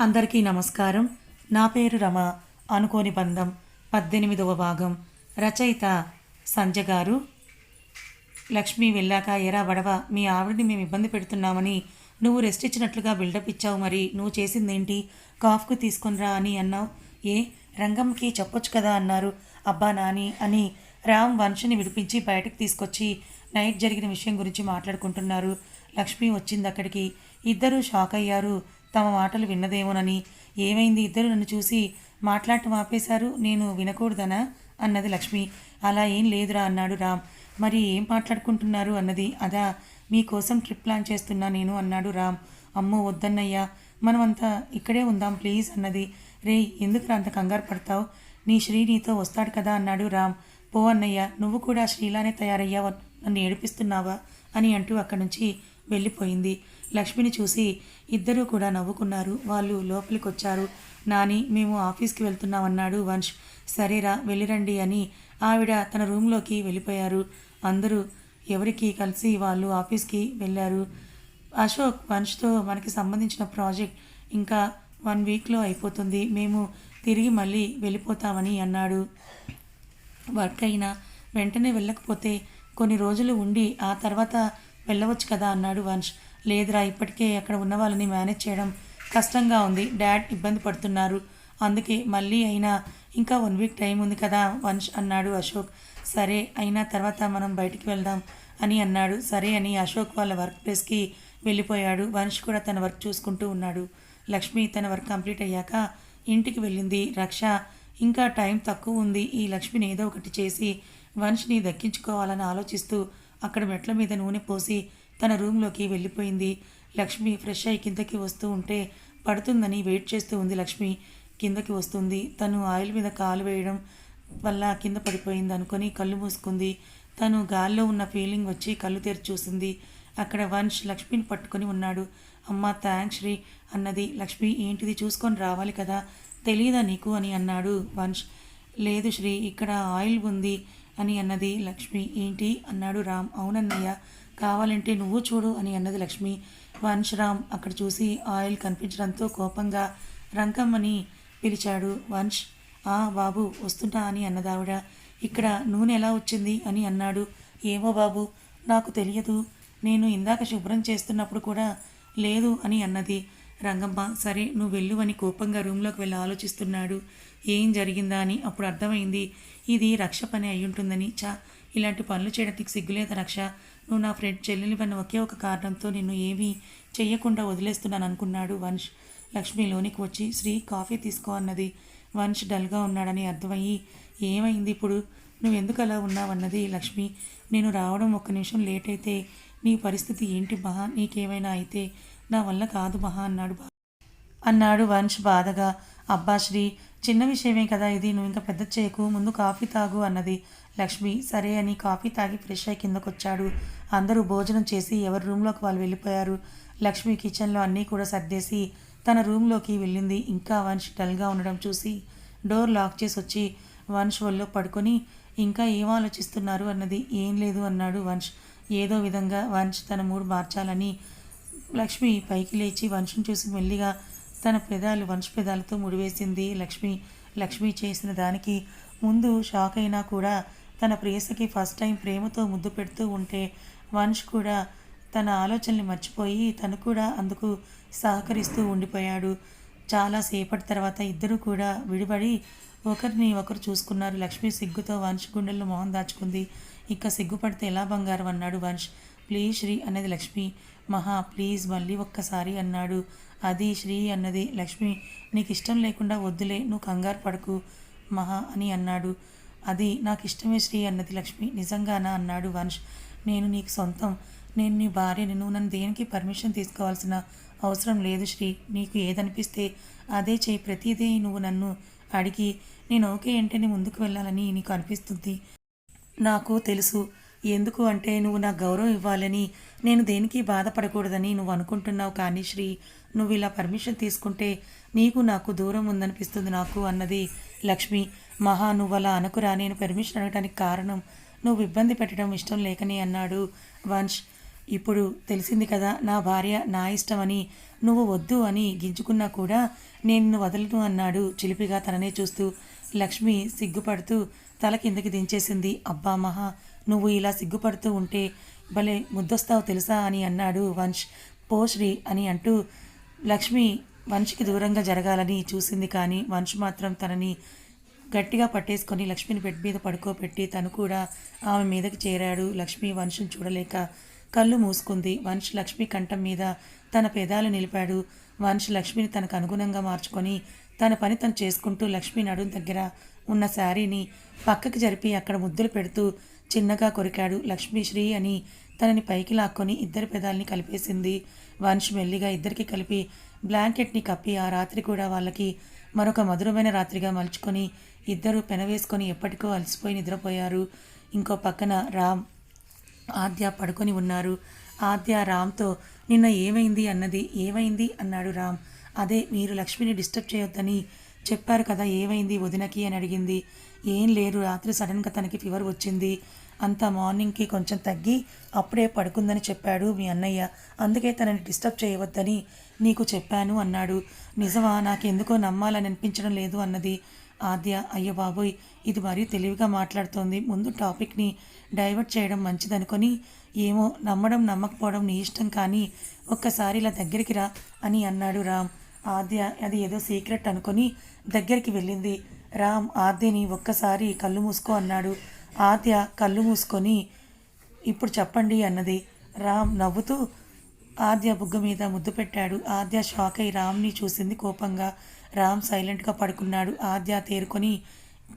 అందరికీ నమస్కారం. నా పేరు రమ. అనుకోని బంధం పద్దెనిమిదవ భాగం. రచయిత సంజ గారు. లక్ష్మి వెళ్ళాక ఎరా వడవ మీ ఆవిడని మేము ఇబ్బంది పెడుతున్నామని నువ్వు రెస్ట్ ఇచ్చినట్లుగా బిల్డప్ ఇచ్చావు మరి. నువ్వు చేసిందేంటి? కాఫ్కు తీసుకునిరా అని అన్నావు. ఏ? రంగంకి చెప్పొచ్చు కదా అన్నారు. అబ్బా నాని అని రామ్ వంశని విడిపించి బయటకు తీసుకొచ్చి నైట్ జరిగిన విషయం గురించి మాట్లాడుకుంటున్నారు. లక్ష్మి వచ్చింది అక్కడికి ఇద్దరూ షాక్ అయ్యారు తమ మాటలు విన్నదేమోనని. ఏమైంది? ఇద్దరు నన్ను చూసి మాట్లాడటం ఆపేశారు. నేను వినకూడదనా? అన్నది లక్ష్మి. అలా ఏం లేదురా అన్నాడు రామ్. మరి ఏం మాట్లాడుకుంటున్నారు అన్నది. అదా మీకోసం ట్రిప్ ప్లాన్ చేస్తున్నా నేను అన్నాడు రామ్. అమ్మో వద్దన్నయ్యా. మనమంతా ఇక్కడే ఉందాం ప్లీజ్ అన్నది. రే ఎందుకు అంత కంగారు పడతావు? నీ శ్రీ నీతో వస్తాడు కదా అన్నాడు రామ్. పో అన్నయ్య నువ్వు కూడా శ్రీలానే తయారయ్యావు నన్ను ఏడిపిస్తున్నావా? అని అంటూ అక్కడి నుంచి వెళ్ళిపోయింది. లక్ష్మిని చూసి ఇద్దరూ కూడా నవ్వుకున్నారు. వాళ్ళు లోపలికి వచ్చారు నాని మేము ఆఫీస్కి వెళ్తున్నామన్నాడు వంశ్. సరేరా వెళ్ళిరండి అని ఆవిడ తన రూమ్లోకి వెళ్ళిపోయారు. అందరూ ఎవరికి కలిసి వాళ్ళు ఆఫీస్కి వెళ్ళారు. అశోక్ వంశ్తో మనకి సంబంధించిన ప్రాజెక్ట్ ఇంకా వన్ వీక్లో అయిపోతుంది. మేము తిరిగి మళ్ళీ వెళ్ళిపోతామని అన్నాడు. వర్క్ అయినా వెంటనే వెళ్ళకపోతే కొన్ని రోజులు ఉండి ఆ తర్వాత వెళ్ళవచ్చు కదా అన్నాడు వంశ్. లేదురా ఇప్పటికే అక్కడ ఉన్న వాళ్ళని మేనేజ్ చేయడం కష్టంగా ఉంది. డాడ్ ఇబ్బంది పడుతున్నారు. అందుకే మళ్ళీ అయినా ఇంకా వన్ వీక్ టైం ఉంది కదా వంశ్ అన్నాడు అశోక్. సరే అయినా తర్వాత మనం బయటికి వెళ్దాం అని అన్నాడు. సరే అని అశోక్ వాళ్ళ వర్క్ ప్లేస్కి వెళ్ళిపోయాడు. వంశ్ కూడా తన వర్క్ చూసుకుంటూ ఉన్నాడు. లక్ష్మి తన వర్క్ కంప్లీట్ అయ్యాక ఇంటికి వెళ్ళింది. రక్ష ఇంకా టైం తక్కువ ఉంది. ఈ లక్ష్మిని ఏదో ఒకటి చేసి వంశ్ని దక్కించుకోవాలని ఆలోచిస్తూ అక్కడ మెట్ల మీద నూనె పోసి తన రూమ్లోకి వెళ్ళిపోయింది. లక్ష్మి ఫ్రెష్ అయి కిందకి వస్తూ ఉంటే పడుతుందని వెయిట్ చేస్తూ ఉంది లక్ష్మి. కిందకి వస్తుంది. తను ఆయిల్ మీద కాలు వేయడం వల్ల కింద పడిపోయింది అనుకొని కళ్ళు మూసుకుంది. తను గాల్లో ఉన్న ఫీలింగ్ వచ్చి కళ్ళు తెరిచి చూసింది. అక్కడ వంశ్ లక్ష్మిని పట్టుకొని ఉన్నాడు. అమ్మ థ్యాంక్స్ శ్రీ అన్నది. లక్ష్మి ఏంటిది చూసుకొని రావాలి కదా? తెలియదా నీకు అని అన్నాడు వంశ్ లేదు శ్రీ ఇక్కడ ఆయిల్ ఉంది అని అన్నది లక్ష్మి. ఏంటి? అన్నాడు రామ్. అవునన్నయ్య కావాలంటే నువ్వు చూడు అని అన్నది లక్ష్మి. వంశ్ రామ్ అక్కడ చూసి ఆయిల్ కనిపించడంతో కోపంగా రంకమ్మని పిలిచాడు. వంశ్ ఆ బాబు వస్తుంటా అని అన్నదావిడ. ఇక్కడ నూనె ఎలా వచ్చింది అని అన్నాడు. ఏమో బాబు నాకు తెలియదు. నేను ఇందాక శుభ్రం చేస్తున్నప్పుడు కూడా లేదు అని అన్నది. రంగమ్మ సరే నువ్వు వెళ్ళు అని కోపంగా రూమ్లోకి వెళ్ళి ఆలోచిస్తున్నాడు. ఏం జరిగిందా అని అప్పుడు అర్థమైంది. ఇది రక్ష పని అయ్యుంటుందని. చా ఇలాంటి పనులు చేయడానికి సిగ్గులేదు రక్ష? నువ్వు నా ఫ్రెండ్ చెల్లెలివన్న ఒకే ఒక కారణంతో నిన్ను ఏమీ చెయ్యకుండా వదిలేస్తున్నాను అనుకున్నాడు వంశ్ లక్ష్మి లోనికి వచ్చి శ్రీ కాఫీ తీసుకో అన్నది. వంశ్ డల్గా ఉన్నాడని అర్థమయ్యి ఏమైంది ఇప్పుడు? నువ్వు ఎందుకు అలా ఉన్నావన్నది లక్ష్మి నేను రావడం ఒక్క నిమిషం లేట్ అయితే నీ పరిస్థితి ఏంటి మహా? నీకేమైనా అయితే నా వల్ల కాదు మహా అన్నాడు అన్నాడు వంశ్ బాధగా. అబ్బా శ్రీ చిన్న విషయమే కదా ఇది నువ్వు ఇంకా పెద్ద చేయకు ముందు కాఫీ తాగు అన్నది. లక్ష్మి సరే అని కాఫీ తాగి ఫ్రెష్ అయి కిందకొచ్చాడు. అందరూ భోజనం చేసి ఎవరి రూమ్లోకి వాళ్ళు వెళ్ళిపోయారు. లక్ష్మి కిచెన్లో అన్నీ కూడా సర్దేసి తన రూమ్లోకి వెళ్ళింది. ఇంకా వంశ్ డల్గా ఉండడం చూసి డోర్ లాక్ చేసి వచ్చి వంశ్ ఒళ్ళో పడుకొని ఇంకా ఏం ఆలోచిస్తున్నారు అన్నది. ఏం లేదు అన్నాడు వంశ్ ఏదో విధంగా వంశ్ తన మూడు మార్చాలని లక్ష్మి పైకి లేచి వంశం చూసి మెల్లిగా తన పెదాలు వంశ పెదాలతో ముడివేసింది. లక్ష్మి లక్ష్మి చేసిన దానికి ముందు షాక్ అయినా కూడా తన ప్రేయసకి ఫస్ట్ టైం ప్రేమతో ముద్దు పెడుతూ ఉంటే వంశ్ కూడా తన ఆలోచనల్ని మర్చిపోయి తను కూడా అందుకు సహకరిస్తూ ఉండిపోయాడు. చాలా సేపటి తర్వాత ఇద్దరూ కూడా విడిపడి ఒకరిని ఒకరు చూసుకున్నారు. లక్ష్మి సిగ్గుతో వంశ్ గుండెల్లో మొహం దాచుకుంది. ఇక సిగ్గుపడితే ఎలా బంగారం? అన్నాడు వంశ్ ప్లీజ్ శ్రీ అనేది లక్ష్మి. మహా ప్లీజ్ మళ్ళీ ఒక్కసారి అన్నాడు అది శ్రీ అన్నది లక్ష్మి నీకు ఇష్టం లేకుండా వద్దులే నువ్వు కంగారు పడకు మహా అని అన్నాడు. అది నాకు ఇష్టమే శ్రీ అన్నది లక్ష్మి నిజంగానా అన్నాడు వంశ్ నేను నీకు సొంతం. నేను నీ భార్యని నువ్వు నన్ను దేనికి పర్మిషన్ తీసుకోవాల్సిన అవసరం లేదు శ్రీ. నీకు ఏదనిపిస్తే అదే చేయి ప్రతిదీ నువ్వు నన్ను అడిగి నేను ఓకే అంటేనే ముందుకు వెళ్ళాలని నీకు అనిపిస్తుంది. నాకు తెలుసు. ఎందుకు అంటే నువ్వు నాకు గౌరవం ఇవ్వాలని నేను దేనికి బాధపడకూడదని నువ్వు అనుకుంటున్నావు కానీ శ్రీ నువ్వు ఇలా పర్మిషన్ తీసుకుంటే నీకు నాకు దూరం ఉందనిపిస్తుంది నాకు అన్నది లక్ష్మి. మహా నువ్వు అలా అనుకురా నేను పర్మిషన్ అడగడానికి కారణం నువ్వు ఇబ్బంది పెట్టడం ఇష్టం లేకని అన్నాడు వంశ్. ఇప్పుడు తెలిసింది కదా నా భార్య నా ఇష్టమని నువ్వు వద్దు అని గింజుకున్నా కూడా నేను నిన్ను వదలను అన్నాడు చిలిపిగా తననే చూస్తూ. లక్ష్మి సిగ్గుపడుతూ తల కిందకి దించేసింది. అబ్బా మహా నువ్వు ఇలా సిగ్గుపడుతూ ఉంటే భలే ముద్దొస్తావు తెలుసా అని అన్నాడు వంశ్. పోశ్రీ అని అంటూ లక్ష్మి వంశ్కి దూరంగా జరగాలని చూసింది కానీ వంశ్ మాత్రం తనని గట్టిగా పట్టేసుకొని లక్ష్మిని బెడ్ మీద పడుకోబెట్టి తను కూడా ఆమె మీదకి చేరాడు. లక్ష్మి వంశం చూడలేక కళ్ళు మూసుకుంది. వంశ్ లక్ష్మి కంఠం మీద తన పెదాలు నిలిపాడు. వంశ్ లక్ష్మిని తనకు అనుగుణంగా మార్చుకొని తన పని తను చేసుకుంటూ లక్ష్మి నడుం దగ్గర ఉన్న శారీని పక్కకి జరిపి అక్కడ ముద్దులు పెడుతూ చిన్నగా కొరికాడు లక్ష్మి శ్రీ అని తనని పైకి లాక్కొని ఇద్దరి పెదాల్ని కలిపేసింది. వంశ్ మెల్లిగా ఇద్దరికి కలిపి బ్లాంకెట్ని కప్పి ఆ రాత్రి కూడా వాళ్ళకి మరొక మధురమైన రాత్రిగా మలుచుకొని ఇద్దరు పెనవేసుకొని ఎప్పటికో అలసిపోయి నిద్రపోయారు. ఇంకో పక్కన రామ్ ఆద్య పడుకొని ఉన్నారు. ఆద్య రామ్తో నిన్న ఏమైంది అన్నది? ఏమైంది? అన్నాడు రామ్. అదే మీరు లక్ష్మిని డిస్టర్బ్ చేయొద్దని చెప్పారు కదా ఏమైంది వదినకి? అని అడిగింది. ఏం లేదు రాత్రి సడన్గా తనకి ఫీవర్ వచ్చింది. అంత మార్నింగ్కి కొంచెం తగ్గి అప్పుడే పడుకుందని చెప్పాడు మీ అన్నయ్య. అందుకే తనని డిస్టర్బ్ చేయవద్దని నీకు చెప్పాను అన్నాడు. నిజమా? నాకెందుకో నమ్మాలని అనిపించడం లేదు అన్నది ఆద్య. అయ్యో బాబోయ్ ఇది మరీ తెలివిగా మాట్లాడుతోంది. ముందు టాపిక్ని డైవర్ట్ చేయడం మంచిదనుకొని ఏమో నమ్మడం నమ్మకపోవడం నీ ఇష్టం కానీ ఒక్కసారి ఇలా దగ్గరికి రా అని అన్నాడు రామ్. ఆద్య అది ఏదో సీక్రెట్ అనుకొని దగ్గరికి వెళ్ళింది. రామ్ ఆద్యని ఒక్కసారి కళ్ళు మూసుకో అన్నాడు. ఆద్య కళ్ళు మూసుకొని ఇప్పుడు చెప్పండి అన్నది. రామ్ నవ్వుతూ ఆద్య బుగ్గ మీద ముద్దు పెట్టాడు. ఆద్య షాక్ అయి రామ్ని చూసింది కోపంగా. రామ్ సైలెంట్గా పడుకున్నాడు. ఆద్య తేరుకొని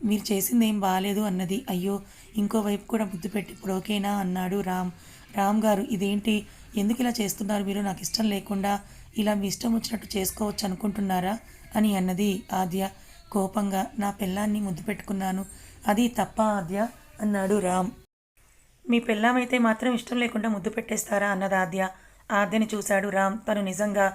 మీరు చేసింది ఏం బాగాలేదు అన్నది. అయ్యో ఇంకోవైపు కూడా ముద్దు పెట్టి ఇప్పుడు ఓకేనా అన్నాడు రామ్. రామ్ గారు ఇదేంటి? ఎందుకు ఇలా చేస్తున్నారు మీరు? నాకు ఇష్టం లేకుండా ఇలా మీ ఇష్టం వచ్చినట్టు చేసుకోవచ్చు అనుకుంటున్నారా? అని అన్నది ఆద్య. కోపంగా నా పిల్లాన్ని ముద్దు పెట్టుకున్నాను. అది తప్ప ఆద్య అన్నాడు రామ్. మీ పెళ్ళామైతే మాత్రం ఇష్టం లేకుండా ముద్దు పెట్టేస్తారా? అన్నది ఆద్య. ఆద్యని చూశాడు రామ్. తను నిజంగా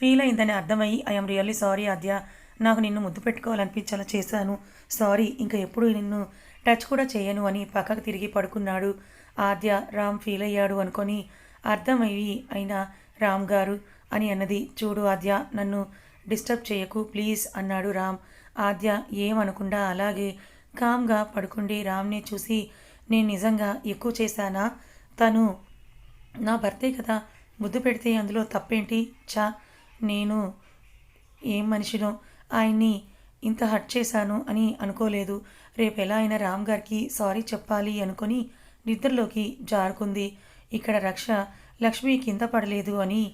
ఫీల్ అయిందని అర్థమయ్యి ఐఎమ్ రియల్లీ సారీ ఆద్య. నాకు నిన్ను ముద్దు పెట్టుకోవాలనిపించేలా చేశాను. సారీ ఇంకా ఎప్పుడు నిన్ను టచ్ కూడా చేయను అని పక్కకు తిరిగి పడుకున్నాడు ఆద్య. రామ్ ఫీల్ అయ్యాడు అనుకొని అర్థమయ్యి అయినా రామ్ గారు అని అన్నది. చూడు ఆద్య నన్ను డిస్టర్బ్ చేయకు ప్లీజ్ అన్నాడు రామ్. ఆద్య ఏమనకుండా అలాగే కామ్గా పడుకుండి రామ్ని చూసి నేను నిజంగా ఎక్కువ చేశానా? తను నా భర్తే కదా. ముద్దు పెడితే అందులో తప్పేంటి? చా నేను ఏం మనిషినో? ఆయన్ని ఇంత హర్ట్ చేశాను అని అనుకోలేదు. రేపు ఎలా అయినా రామ్ గారికి సారీ చెప్పాలి అనుకొని నిద్రలోకి జారుకుంది. ఇక్కడ రక్ష లక్ష్మి కింద పడలేదు అని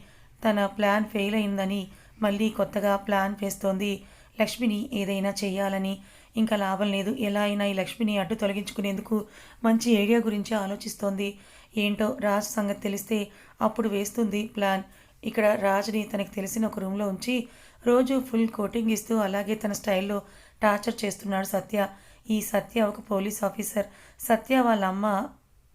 తన ప్లాన్ ఫెయిల్ అయిందని మళ్ళీ కొత్తగా ప్లాన్ వేస్తోంది. లక్ష్మిని ఏదైనా చేయాలని ఇంకా లాభం లేదు. ఎలా అయినా ఈ లక్ష్మిని అడ్డు తొలగించుకునేందుకు మంచి ఏరియా గురించి ఆలోచిస్తోంది. ఏంటో రాజ్ సంగతి తెలిస్తే అప్పుడు వేస్తుంది ప్లాన్. ఇక్కడ రాజ్ని తనకు తెలిసిన ఒక రూమ్లో ఉంచి రోజు ఫుల్ కోటింగ్ ఇస్తూ అలాగే తన స్టైల్లో టార్చర్ చేస్తున్నాడు సత్య. ఈ సత్య ఒక పోలీస్ ఆఫీసర్. సత్య వాళ్ళ అమ్మ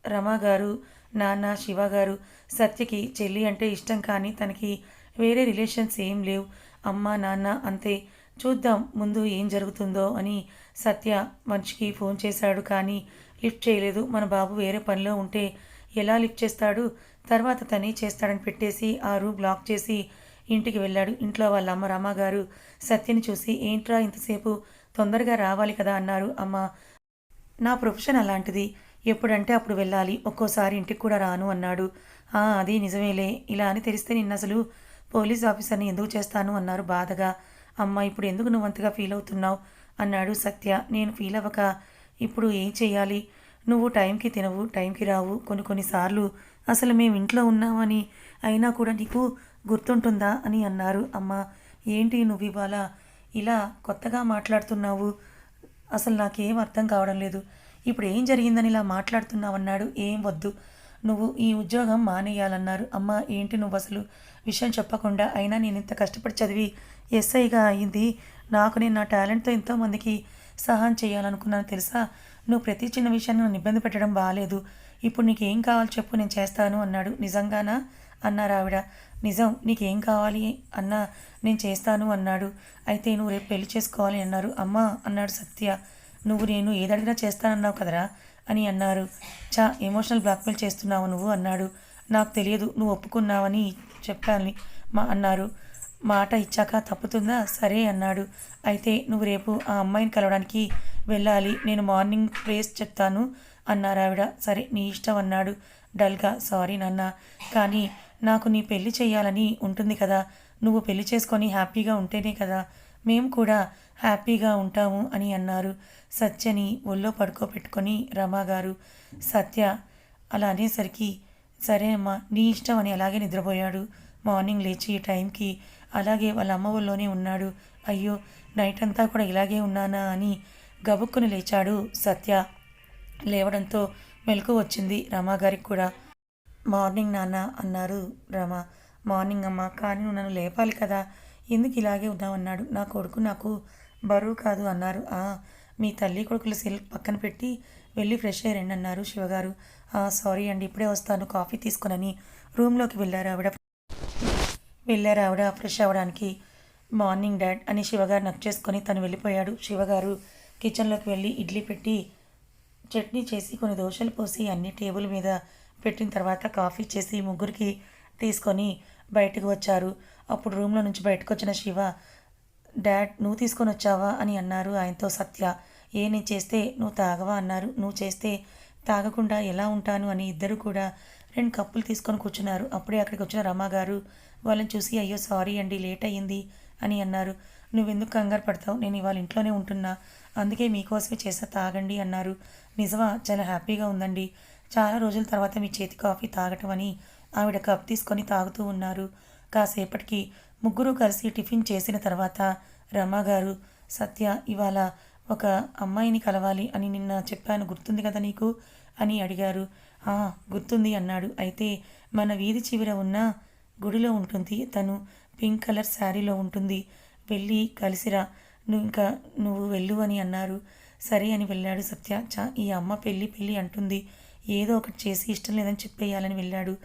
రమా గారు నాన్న శివ గారు. సత్యకి చెల్లి అంటే ఇష్టం కానీ తనకి వేరే రిలేషన్స్ ఏం లేవు. అమ్మ నాన్న అంతే. చూద్దాం ముందు ఏం జరుగుతుందో అని సత్య మనిషికి ఫోన్ చేశాడు కానీ లిఫ్ట్ చేయలేదు. మన బాబు వేరే పనిలో ఉంటే ఎలా లిఫ్ట్ చేస్తాడు? తర్వాత తనే చేస్తాడని పెట్టేసి ఆ రూమ్ బ్లాక్ చేసి ఇంటికి వెళ్ళాడు. ఇంట్లో వాళ్ళ అమ్మ రమ్మగారు సత్యని చూసి ఏంట్రా ఇంతసేపు? తొందరగా రావాలి కదా అన్నారు. అమ్మ నా ప్రొఫెషన్ అలాంటిది. ఎప్పుడంటే అప్పుడు వెళ్ళాలి. ఒక్కోసారి ఇంటికి కూడా రాను అన్నాడు. "ఆ, అది నిజమేలే. ఇలా అని తెలిస్తే నిన్న అసలు పోలీస్ ఆఫీసర్ని ఎందుకు చేస్తాను? అన్నారు బాధగా. అమ్మ ఇప్పుడు ఎందుకు నువ్వు అంతగా ఫీల్ అవుతున్నావు? అన్నాడు సత్య. నేను ఫీల్ అవ్వక ఇప్పుడు ఏం చేయాలి నువ్వు టైంకి తినవు టైంకి రావు. కొన్ని కొన్నిసార్లు అసలు మేము ఇంట్లో ఉన్నామని అయినా కూడా నీకు గుర్తుంటుందా అని అన్నారు. అమ్మ ఏంటి నువ్వు ఇవాళ ఇలా కొత్తగా మాట్లాడుతున్నావు? అసలు నాకేం అర్థం కావడం లేదు. ఇప్పుడు ఏం జరిగిందని ఇలా మాట్లాడుతున్నావు అన్నాడు. ఏం వద్దు. నువ్వు ఈ ఉద్యోగం మానేయాలన్నారు. అమ్మ ఏంటి నువ్వు అసలు విషయం చెప్పకుండా? అయినా నేను ఇంత కష్టపడి చదివి ఎస్ఐగా అయింది. నాకు నేను నా టాలెంట్తో ఎంతోమందికి సహాయం చేయాలనుకున్నాను తెలుసా? నువ్వు ప్రతి చిన్న విషయాన్ని నన్ను ఇబ్బంది పెట్టడం బాగాలేదు ఇప్పుడు నీకు ఏం కావాలో చెప్పు నేను చేస్తాను అన్నాడు. నిజంగానా? అన్నారు ఆవిడ నిజం నీకేం కావాలి అన్నా నేను చేస్తాను అన్నాడు. అయితే నువ్వు రేపు పెళ్ళి చేసుకోవాలి అన్నారు. అమ్మా అన్నాడు సత్య. నువ్వు నేను ఏదడిగినా చేస్తానన్నావు కదరా? అని అన్నారు. చా ఎమోషనల్ బ్లాక్మెయిల్ చేస్తున్నావు నువ్వు అన్నాడు. నాకు తెలియదు నువ్వు ఒప్పుకున్నావని చెప్పాలి మా అన్నారు. మాట ఇచ్చాక తప్పుతుందా? సరే అన్నాడు. అయితే నువ్వు రేపు ఆ అమ్మాయిని కలవడానికి వెళ్ళాలి నేను మార్నింగ్ ప్లేస్ చెప్తాను అన్నారు ఆవిడ సరే నీ ఇష్టం అన్నాడు. డల్గా సారీ నాన్న కానీ నాకు నీ పెళ్ళి చేయాలని ఉంటుంది కదా నువ్వు పెళ్ళి చేసుకొని హ్యాపీగా ఉంటేనే కదా మేము కూడా హ్యాపీగా ఉంటాము అని అన్నారు. సత్యని ఒళ్ళో పడుకోబెట్టుకొని రమాగారు సత్య అలా అనేసరికి సరే అమ్మా నీ ఇష్టం అని అలాగే నిద్రపోయాడు. మార్నింగ్ లేచి టైంకి అలాగే వాళ్ళ అమ్మ ఒళ్ళోనే ఉన్నాడు. అయ్యో నైట్ అంతా కూడా ఇలాగే ఉన్నానా అని గబుక్కుని లేచాడు సత్య. లేవడంతో మెలకు వచ్చింది రమాగారికి కూడా. మార్నింగ్ నాన్న అన్నారు రమ. మార్నింగ్ అమ్మ కానీ నువ్వు నన్ను లేపాలి కదా. ఎందుకు ఇలాగే ఉన్నావన్నాడు. నా కొడుకు నాకు బరువు కాదు అన్నారు. "ఆ, మీ తల్లి కొడుకుల సెల్ పక్కన పెట్టి వెళ్ళి ఫ్రెష్ అయ్యారండి అన్నారు శివగారు. "ఆ, సారీ అండి ఇప్పుడే వస్తాను కాఫీ తీసుకునని రూమ్లోకి వెళ్ళారు ఆవిడ. వెళ్ళారు ఆవిడ ఫ్రెష్ అవ్వడానికి. మార్నింగ్ డాడ్ అని శివగారు నక్ చేసుకొని తను వెళ్ళిపోయాడు. శివగారు కిచెన్లోకి వెళ్ళి ఇడ్లీ పెట్టి చట్నీ చేసి కొన్ని దోశలు పోసి అన్ని టేబుల్ మీద పెట్టిన తర్వాత కాఫీ చేసి ముగ్గురికి తీసుకొని బయటకు వచ్చారు. అప్పుడు రూమ్లో నుంచి బయటకు వచ్చిన శివ డాడ్ నువ్వు తీసుకొని వచ్చావా? అని అన్నారు ఆయనతో సత్య. ఏ నేను చేస్తే నువ్వు తాగవా? అన్నారు. నువ్వు చేస్తే తాగకుండా ఎలా ఉంటాను? అని ఇద్దరు కూడా రెండు కప్పులు తీసుకొని కూర్చున్నారు. అప్పుడే అక్కడికి వచ్చిన రమా గారు వాళ్ళని చూసి అయ్యో సారీ అండి లేట్ అయ్యింది అని అన్నారు. నువ్వెందుకు కంగారు పడతావు? నేను ఇవాళ ఇంట్లోనే ఉంటున్నా. అందుకే మీకోసమే చేస్తా తాగండి అన్నారు. నిజమా? చాలా హ్యాపీగా ఉందండి. చాలా రోజుల తర్వాత మీ చేతి కాఫీ తాగటం అని ఆవిడ కప్ తీసుకొని తాగుతూ ఉన్నారు. కాసేపటికి ముగ్గురు కలిసి టిఫిన్ చేసిన తర్వాత రమాగారు సత్య ఇవాళ ఒక అమ్మాయిని కలవాలి అని నిన్న చెప్పాను గుర్తుంది కదా నీకు? అని అడిగారు. "ఆ, గుర్తుంది అన్నాడు. అయితే మన వీధి చివర ఉన్న గుడిలో ఉంటుంది. తను పింక్ కలర్ శారీలో ఉంటుంది. వెళ్ళి కలిసిరా. నువ్వు ఇంకా నువ్వు వెళ్ళు అని అన్నారు. సరే అని వెళ్ళాడు సత్య. చా ఈ అమ్మ పెళ్ళి పెళ్ళి అంటుంది. ఏదో ఒకటి చేసి ఇష్టం లేదని చెప్పేయాలని వెళ్ళాడు.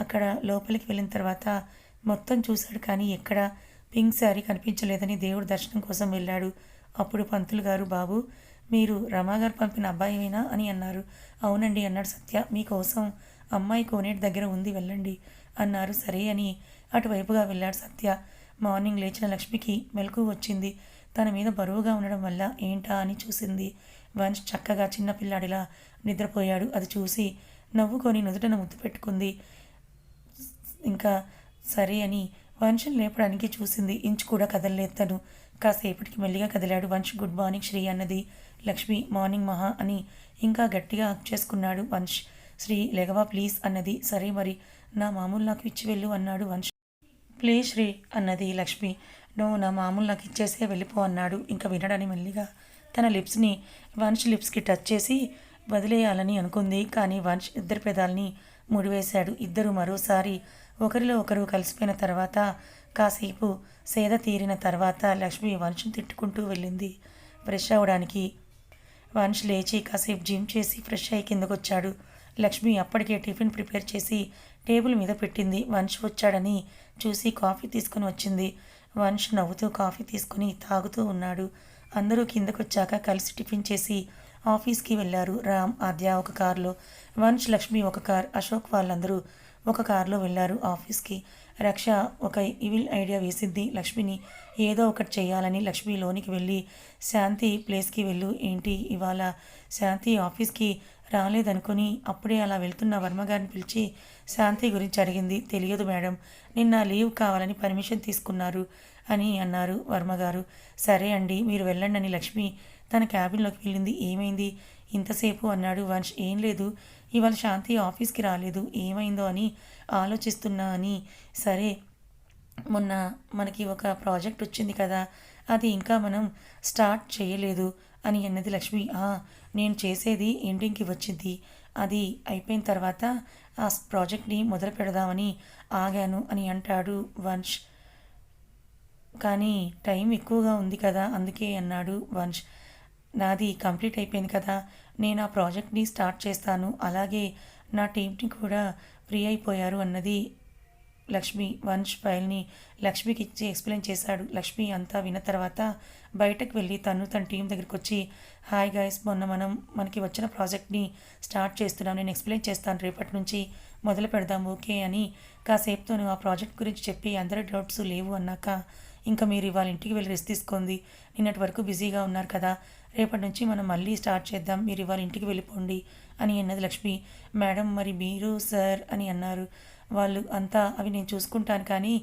అక్కడ లోపలికి వెళ్ళిన తర్వాత మొత్తం చూశాడు కానీ ఎక్కడ పింక్ శారీ కనిపించలేదని దేవుడి దర్శనం కోసం వెళ్ళాడు. అప్పుడు పంతులు గారు బాబు మీరు రమాగారు పంపిన అబ్బాయినా? అని అన్నారు. అవునండి అన్నాడు సత్య. మీకోసం అమ్మాయి కోనేటి దగ్గర ఉంది వెళ్ళండి అన్నారు. సరే అని అటువైపుగా వెళ్ళాడు సత్య. మార్నింగ్ లేచిన లక్ష్మికి మెలకు వచ్చింది. తన మీద బరువుగా ఉండడం వల్ల ఏంటా? అని చూసింది. వంశ్ చక్కగా చిన్న పిల్లాడిలా నిద్రపోయాడు. అది చూసి నవ్వుకొని నుదుటను ముద్దు పెట్టుకుంది. ఇంకా సరే అని వంశం లేపడానికి చూసింది. ఇంచు కూడా కదలలేదు తను. కాసేపటికి మెల్లిగా కదిలాడు వంశ్. గుడ్ మార్నింగ్ శ్రీ అన్నది. లక్ష్మి మార్నింగ్ మహా అని ఇంకా గట్టిగా హక్ చేసుకున్నాడు వంశ్. శ్రీ లెగవా ప్లీజ్ అన్నది. సరే మరి నా మామూలు నాకు ఇచ్చి వెళ్ళు అన్నాడు వంశ్. ప్లీజ్ శ్రీ అన్నది లక్ష్మి. నువ్వు నా మామూలు నాకు ఇచ్చేసే వెళ్ళిపో అన్నాడు. ఇంకా వినడని మెల్లిగా తన లిప్స్ని వంశ్ లిప్స్కి టచ్ చేసి వదిలేయాలని అనుకుంది. కానీ వంశ్ ఇద్దరు పెదాల్ని ముడివేశాడు. ఇద్దరు మరోసారి ఒకరిలో ఒకరు కలిసిపోయిన తర్వాత కాసేపు సేద తీరిన తర్వాత లక్ష్మి వంశం తిట్టుకుంటూ వెళ్ళింది. ఫ్రెష్ అవ్వడానికి వంశ్ లేచి కాసేపు జిమ్ చేసి ఫ్రెష్ అయ్యి కిందకొచ్చాడు. లక్ష్మి అప్పటికే టిఫిన్ ప్రిపేర్ చేసి టేబుల్ మీద పెట్టింది. వంశ్ వచ్చాడని చూసి కాఫీ తీసుకుని వచ్చింది. వంశ్ నవ్వుతూ కాఫీ తీసుకుని తాగుతూ ఉన్నాడు. అందరూ కిందకొచ్చాక కలిసి టిఫిన్ చేసి ఆఫీస్కి వెళ్ళారు. రామ్ ఆద్య ఒక కారులో. వంశ్ లక్ష్మి ఒక కార్. అశోక్ వాళ్ళందరూ ఒక కారులో వెళ్ళారు ఆఫీస్కి రక్ష ఒక ఇవిల్ ఐడియా వేసిద్ది. లక్ష్మిని ఏదో ఒకటి చేయాలని లక్ష్మి లోనికి వెళ్ళి శాంతి ప్లేస్కి వెళ్ళు. ఏంటి ఇవాళ? శాంతి ఆఫీస్కి రాలేదనుకుని అప్పుడే అలా వెళ్తున్న వర్మగారిని పిలిచి శాంతి గురించి అడిగింది. తెలియదు మేడం నిన్న లీవ్ కావాలని పర్మిషన్ తీసుకున్నారు అని అన్నారు వర్మగారు సరే అండి మీరు వెళ్ళండి అని లక్ష్మి తన క్యాబిన్లోకి వెళ్ళింది. ఏమైంది? ఇంతసేపు అన్నాడు వంశ్ ఏం లేదు. ఇవాళ శాంతి ఆఫీస్కి రాలేదు. ఏమైందో అని ఆలోచిస్తున్నా అని. సరే మొన్న మనకి ఒక ప్రాజెక్ట్ వచ్చింది కదా అది ఇంకా మనం స్టార్ట్ చేయలేదు అని అన్నది లక్ష్మి. "ఆ, నేను చేసేది ఎండింగ్కి వచ్చింది. అది అయిపోయిన తర్వాత ఆ ప్రాజెక్ట్ని మొదలు పెడదామని ఆగాను అని అంటాడు వంశ్. కానీ టైం ఎక్కువగా ఉంది కదా అందుకే అన్నాడు వంశ్. నాది కంప్లీట్ అయిపోయింది కదా. నేను ఆ ప్రాజెక్ట్ని స్టార్ట్ చేస్తాను. అలాగే నా టీంని కూడా ఫ్రీ అయిపోయారు అన్నది లక్ష్మి వంశ్ ఫైల్ని లక్ష్మికి ఇచ్చి ఎక్స్ప్లెయిన్ చేశాడు. లక్ష్మి అంతా విన్న తర్వాత బయటకు వెళ్ళి తను తన టీం దగ్గరికి వచ్చి హాయ్ గాయస్ మొన్న మనం మనకి వచ్చిన ప్రాజెక్ట్ని స్టార్ట్ చేస్తున్నాం. నేను ఎక్స్ప్లెయిన్ చేస్తాను. రేపటి నుంచి మొదలు పెడదాం. ఓకే అని కాసేపుతో ఆ ప్రాజెక్ట్ గురించి చెప్పి అందరి డౌట్స్ లేవు అన్నాక ఇంకా మీరు ఇవాళ ఇంటికి వెళ్ళి రెస్ట్ తీసుకోండి. నిన్నటి వరకు బిజీగా ఉన్నారు కదా. రేపటి నుంచి మనం మళ్ళీ స్టార్ట్ చేద్దాం. మీరు ఇవాళ ఇంటికి వెళ్ళిపోండి అని అన్నది లక్ష్మి. మేడం మరి మీరు సార్ అని అన్నారు. వాళ్ళు అంతా అవి నేను చూసుకుంటాను కానీ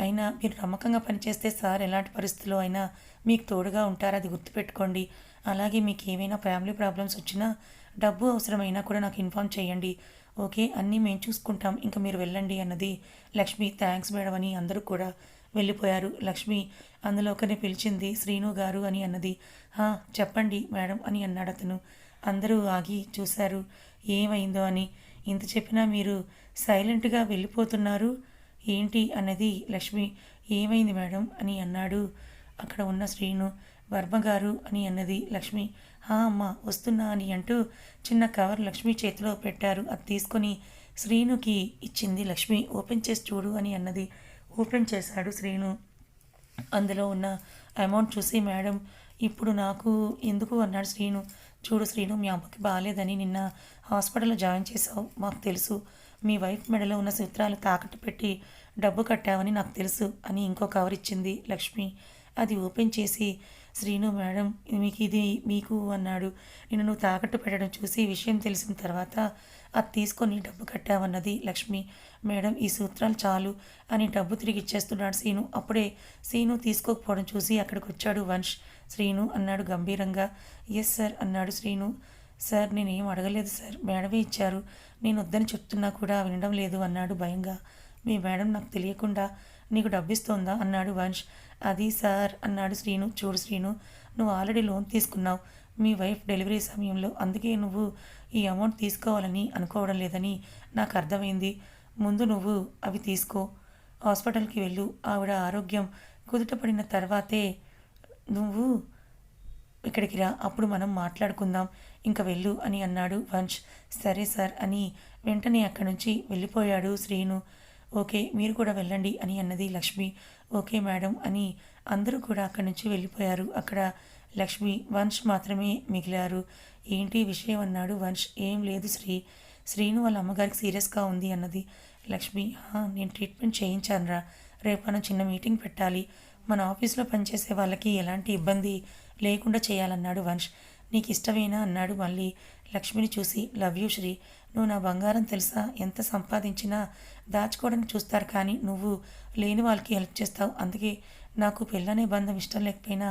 అయినా మీరు నమ్మకంగా పనిచేస్తే సార్ ఎలాంటి పరిస్థితుల్లో అయినా మీకు తోడుగా ఉంటారు. అది గుర్తుపెట్టుకోండి. అలాగే మీకు ఏమైనా ఫ్యామిలీ ప్రాబ్లమ్స్ వచ్చినా డబ్బు అవసరమైనా కూడా నాకు ఇన్ఫామ్ చేయండి. ఓకే అన్నీ మేము చూసుకుంటాం. ఇంకా మీరు వెళ్ళండి అన్నది లక్ష్మి. థ్యాంక్స్ మేడం అని అందరూ కూడా వెళ్ళిపోయారు. లక్ష్మి అందులో ఒకరిని పిలిచింది శ్రీను గారు అని అన్నది. "హా, చెప్పండి మేడం అని అన్నాడు అతను. అందరూ ఆగి చూశారు. ఏమైందో అని? ఇంత చెప్పినా మీరు సైలెంట్గా వెళ్ళిపోతున్నారు? ఏంటి? అన్నది లక్ష్మి. ఏమైంది మేడం అని అన్నాడు అక్కడ ఉన్న శ్రీను. వర్మ గారు అని అన్నది లక్ష్మి. హా అమ్మ వస్తున్నా అని అంటూ చిన్న కవర్ లక్ష్మి చేతిలో పెట్టారు. అది తీసుకొని శ్రీనుకి ఇచ్చింది. లక్ష్మి ఓపెన్ చేసి చూడు అని అన్నది. ఓపెన్ చేశాడు శ్రీను. అందులో ఉన్న అమౌంట్ చూసి మేడం ఇప్పుడు నాకు ఎందుకు అన్నాడు శ్రీను. చూడు శ్రీను మీ అమ్మకి బాగాలేదని నిన్న హాస్పిటల్లో జాయిన్ చేసావు మాకు తెలుసు. మీ వైఫ్ మెడలో ఉన్న సూత్రాలు తాకట్టు పెట్టి డబ్బు కట్టావని నాకు తెలుసు అని ఇంకో కవర్ ఇచ్చింది లక్ష్మి. అది ఓపెన్ చేసి శ్రీను మేడం మీకు ఇది మీకు అన్నాడు. నిన్ను నువ్వు తాకట్టు పెట్టడం చూసి విషయం తెలిసిన తర్వాత అది తీసుకొని డబ్బు కట్టావన్నది లక్ష్మి. మేడం ఈ సూత్రాలు చాలు అని డబ్బు తిరిగి ఇచ్చేస్తున్నాడు సీను. అప్పుడే సీను తీసుకోకపోవడం చూసి అక్కడికి వచ్చాడు వంశ్. శ్రీను అన్నాడు గంభీరంగా. ఎస్ సార్ అన్నాడు శ్రీను. సార్ నేనేం అడగలేదు సార్. మేడమే ఇచ్చారు. నేను వద్దని చెప్తున్నా కూడా వినడం లేదు అన్నాడు భయంగా. మీ మేడం నాకు తెలియకుండా నీకు డబ్బిస్తోందా అన్నాడు వంశ్. అది సార్ అన్నాడు శ్రీను. చూడు శ్రీను నువ్వు ఆల్రెడీ లోన్ తీసుకున్నావు. మీ వైఫ్ డెలివరీ సమయంలో అందుకే నువ్వు ఈ అమౌంట్ తీసుకోవాలని అనుకోవడం లేదని నాకు అర్థమైంది. ముందు నువ్వు అవి తీసుకో. హాస్పిటల్కి వెళ్ళు. ఆవిడ ఆరోగ్యం కుదుటపడిన తర్వాతే నువ్వు ఇక్కడికి రా. అప్పుడు మనం మాట్లాడుకుందాం. ఇంకా వెళ్ళు అని అన్నాడు వంశ్. సరే సార్ అని వెంటనే అక్కడి నుంచి వెళ్ళిపోయాడు శ్రీను. ఓకే మీరు కూడా వెళ్ళండి అని అన్నది లక్ష్మి. ఓకే మేడం అని అందరూ కూడా అక్కడి నుంచి వెళ్ళిపోయారు. అక్కడ లక్ష్మి వంశ్ మాత్రమే మిగిలారు. ఏంటి విషయం అన్నాడు వంశ్. ఏం లేదు శ్రీ. శ్రీను వాళ్ళ అమ్మగారికి సీరియస్గా ఉంది అన్నది. లక్ష్మి నేను ట్రీట్మెంట్ చేయించానురా రేపు మనం చిన్న మీటింగ్ పెట్టాలి. మన ఆఫీస్లో పనిచేసే వాళ్ళకి ఎలాంటి ఇబ్బంది లేకుండా చేయాలన్నాడు వంశ్. నీకు ఇష్టమేనా అన్నాడు మళ్ళీ. లక్ష్మిని చూసి లవ్ యూ శ్రీ. నువ్వు నా బంగారం తెలుసా? ఎంత సంపాదించినా దాచుకోవడానికి చూస్తారు కానీ నువ్వు లేని వాళ్ళకి హెల్ప్ చేస్తావు. అందుకే నాకు పెళ్ళనే బంధం ఇష్టం లేకపోయినా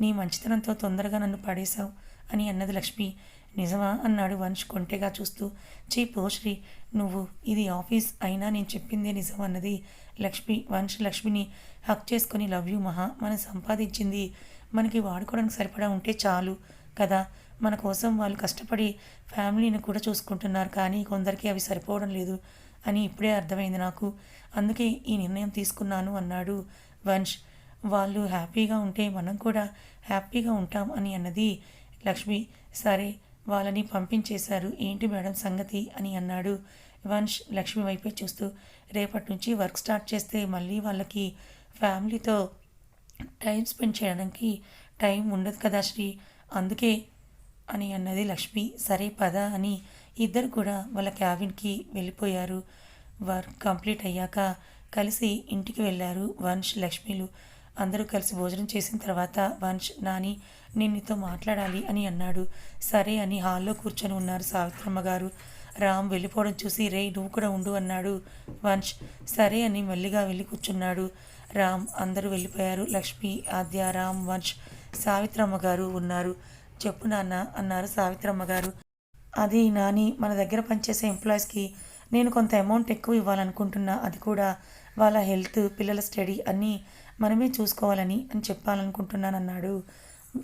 నీ మంచితనంతో తొందరగా నన్ను పడేశావు అని అన్నది లక్ష్మి. నిజమా? అన్నాడు వంశ్ కొంటెగా చూస్తూ. చీ పోశ్రీ నువ్వు ఇది ఆఫీస్ అయినా నేను చెప్పిందే నిజం అన్నది లక్ష్మి. వంశ్ లక్ష్మిని హక్ చేసుకొని లవ్ యూ మహా మనం సంపాదించింది మనకి వాడుకోవడానికి సరిపడా ఉంటే చాలు కదా. మన కోసం వాళ్ళు కష్టపడి ఫ్యామిలీని కూడా చూసుకుంటున్నారు కానీ కొందరికి అవి సరిపోవడం లేదు అని ఇప్పుడే అర్థమైంది నాకు. అందుకే ఈ నిర్ణయం తీసుకున్నాను అన్నాడు వంశ్. వాళ్ళు హ్యాపీగా ఉంటే మనం కూడా హ్యాపీగా ఉంటాం అని అన్నది లక్ష్మి. సరే వాళ్ళని పంపించేశారు. ఏంటి మేడం సంగతి అని అన్నాడు వంశ్ లక్ష్మి వైపే చూస్తూ. రేపటి నుంచి వర్క్ స్టార్ట్ చేస్తే మళ్ళీ వాళ్ళకి ఫ్యామిలీతో టైం స్పెండ్ చేయడానికి టైం ఉండదు కదా శ్రీ. అందుకే అని అన్నది లక్ష్మి. సరే పద అని ఇద్దరు కూడా వాళ్ళ క్యాబిన్కి వెళ్ళిపోయారు. వర్క్ కంప్లీట్ అయ్యాక కలిసి ఇంటికి వెళ్ళారు వంశ్ లక్ష్మిలు. అందరూ కలిసి భోజనం చేసిన తర్వాత వంశ్ నాని నేను నీతో మాట్లాడాలి అని అన్నాడు. సరే అని హాల్లో కూర్చొని ఉన్నారు సావిత్రమ్మ గారు. రామ్ వెళ్ళిపోవడం చూసి రే నువ్వు కూడా ఉండు అన్నాడు వంశ్ సరే అని మెల్లిగా వెళ్ళి కూర్చున్నాడు. రామ్ అందరూ వెళ్ళిపోయారు. లక్ష్మి ఆద్య రామ్ వంశ్ సావిత్రమ్మ గారు ఉన్నారు. చెప్పు నాన్న అన్నారు సావిత్రమ్మ గారు. అది నాని మన దగ్గర పనిచేసే ఎంప్లాయీస్కి నేను కొంత అమౌంట్ ఎక్కువ ఇవ్వాలనుకుంటున్నా. అది కూడా వాళ్ళ హెల్త్ పిల్లల స్టడీ అన్నీ మనమే చూసుకోవాలని అని చెప్పాలనుకుంటున్నాను అన్నాడు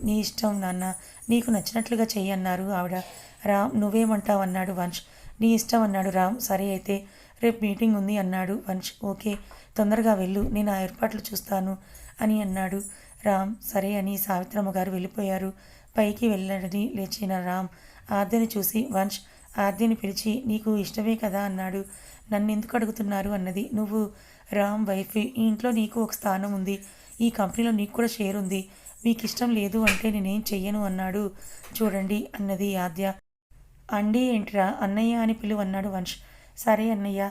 నీ ఇష్టం నాన్న నీకు నచ్చినట్లుగా చెయ్యి అన్నారు ఆవిడ. రామ్ నువ్వేమంటావు అన్నాడు వంశ్. నీ ఇష్టం అన్నాడు రామ్. సరే అయితే రేపు మీటింగ్ ఉంది అన్నాడు వంశ్. ఓకే తొందరగా వెళ్ళు నేను ఆ ఏర్పాట్లు చూస్తాను అని అన్నాడు రామ్. సరే అని సావిత్రమ్మ గారు వెళ్ళిపోయారు. పైకి వెళ్ళడని లేచిన రామ్ ఆద్యని చూసి వంశ్ ఆద్యని పిలిచి నీకు ఇష్టమే కదా అన్నాడు. నన్ను ఎందుకు అడుగుతున్నారు అన్నది. నువ్వు రామ్ వైఫ్ ఈ ఇంట్లో నీకు ఒక స్థానం ఉంది. ఈ కంపెనీలో నీకు కూడా షేర్ ఉంది. మీకు ఇష్టం లేదు అంటే నేనేం చెయ్యను అన్నాడు. చూడండి అన్నది ఆద్య. అండి ఏంట్రా? అన్నయ్య అని పిలువు అన్నాడు వంశ్. సరే అన్నయ్య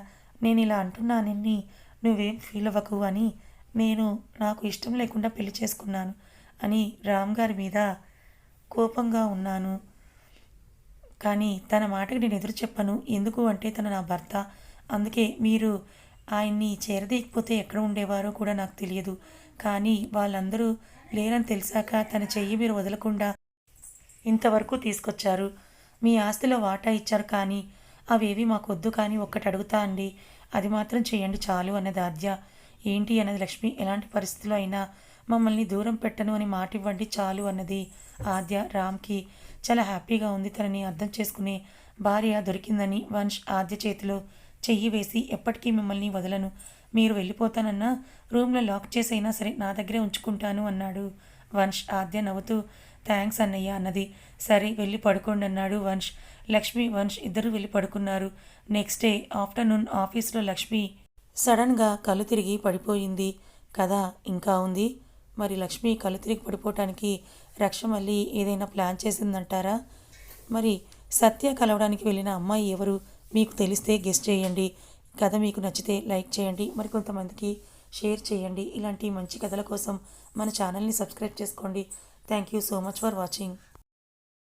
నేను ఇలా అంటున్నానని నువ్వేం ఫీల్ అవ్వకు అని నేను నాకు ఇష్టం లేకుండా పెళ్ళి చేసుకున్నాను అని రామ్ గారి మీద కోపంగా ఉన్నాను. కానీ తన మాటకి నేను ఎదురు చెప్పను. ఎందుకు అంటే తన నా భర్త. అందుకే మీరు ఆయన్ని చేరదీయకపోతే ఎక్కడ ఉండేవారో కూడా నాకు తెలియదు. కానీ వాళ్ళందరూ లేరని తెలిసాక తన చెయ్యి మీరు వదలకుండా ఇంతవరకు తీసుకొచ్చారు. మీ ఆస్తిలో వాటా ఇచ్చారు కానీ అవేవి మాకొద్దు కానీ ఒక్కటి అడుగుతా అండి. అది మాత్రం చేయండి చాలు అన్నది ఆద్య. ఏంటి అన్నది లక్ష్మి? ఎలాంటి పరిస్థితిలో అయినా మమ్మల్ని దూరం పెట్టను అని మాట ఇవ్వండి చాలు అన్నది ఆద్య రామ్కి. చాలా హ్యాపీగా ఉంది తనని అర్థం చేసుకునే భార్య దొరికిందని వంశ్ ఆద్య చేతిలో చెయ్యి వేసి ఎప్పటికీ మిమ్మల్ని వదలను. మీరు వెళ్ళిపోతానన్నా రూమ్లో లాక్ చేసైనా సరే నా దగ్గరే ఉంచుకుంటాను అన్నాడు వంశ్ ఆద్య నవ్వుతూ. థ్యాంక్స్ అన్నయ్య అన్నది. సరే వెళ్ళి పడుకోండి అన్నాడు వంశ్. లక్ష్మి వంశ్ ఇద్దరు వెళ్ళి పడుకున్నారు. నెక్స్ట్ డే ఆఫ్టర్నూన్ ఆఫీస్లో లక్ష్మి సడన్గా కళ్ళు తిరిగి పడిపోయింది. కదా ఇంకా ఉంది? మరి లక్ష్మి కళ్ళు తిరిగి పడిపోవటానికి రక్ష మళ్ళీ ఏదైనా ప్లాన్ చేసిందంటారా? మరి సత్య కలవడానికి వెళ్ళిన అమ్మాయి ఎవరు? మీకు తెలిస్తే గెస్ట్ చేయండి. కథ మీకు నచ్చితే లైక్ చేయండి. మరి కొంతమందికి షేర్ చేయండి. ఇలాంటి మంచి కథల కోసం మన ఛానల్ని సబ్స్క్రైబ్ చేసుకోండి. Thank you so much for watching